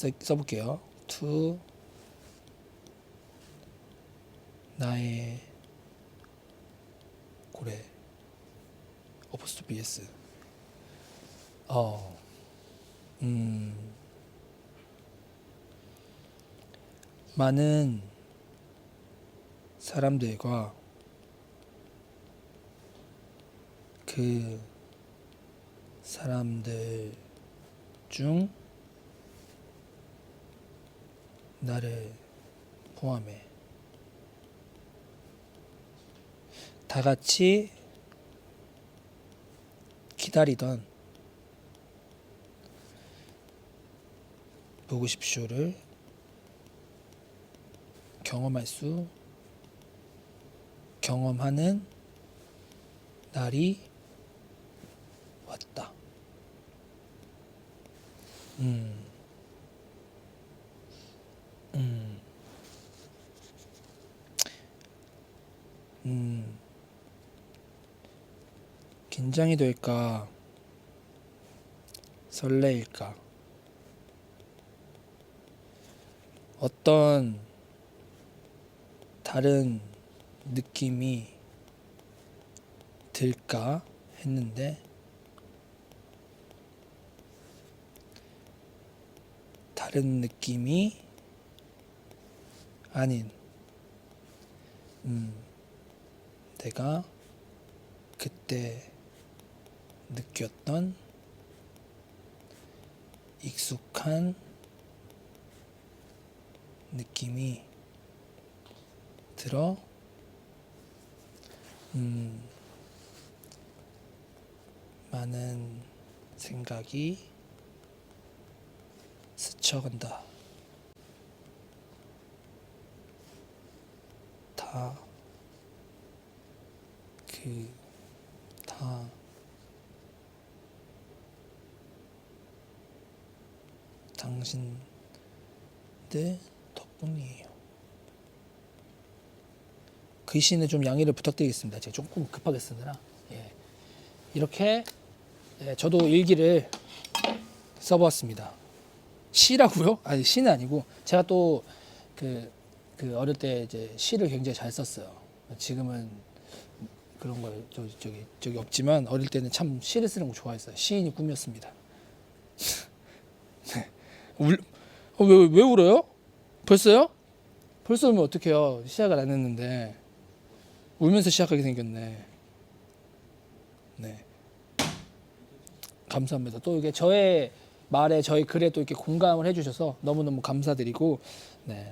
써, 써볼게요. to 나의 고래. 어퍼스토피 s. 어, 음, 많은 사람들과 그 사람들 중 나를 포함해. 다 같이 기다리던 보고 싶쇼를 경험할 수 경험하는 날이 왔다. 음. 음. 음. 긴장이 될까? 설레일까? 어떤 다른 느낌이 들까 했는데 다른 느낌이 아닌 음 내가 그때 느꼈던 익숙한 느낌이 들어 음 많은 생각이 스쳐간다. 다, 그, 다, 당신들 덕분이에요. 글씨는 좀 양해를 부탁드리겠습니다. 제가 조금 급하게 쓰느라. 예. 이렇게 예, 저도 일기를 써보았습니다. 시라고요? 아니 시는 아니고 제가 또 그 그 어릴 때 이제 시를 굉장히 잘 썼어요. 지금은 그런 거 저, 저기 저기 없지만 어릴 때는 참 시를 쓰는 거 좋아했어요. 시인이 꿈이었습니다. 네. 울, 어, 왜, 왜 울어요? 벌써요? 벌써 울면 어떡해요? 시작을 안 했는데 울면서 시작하게 생겼네. 네. 감사합니다. 또 이게 저의 말에 저희 글에 또 이렇게 공감을 해주셔서 너무너무 감사드리고 네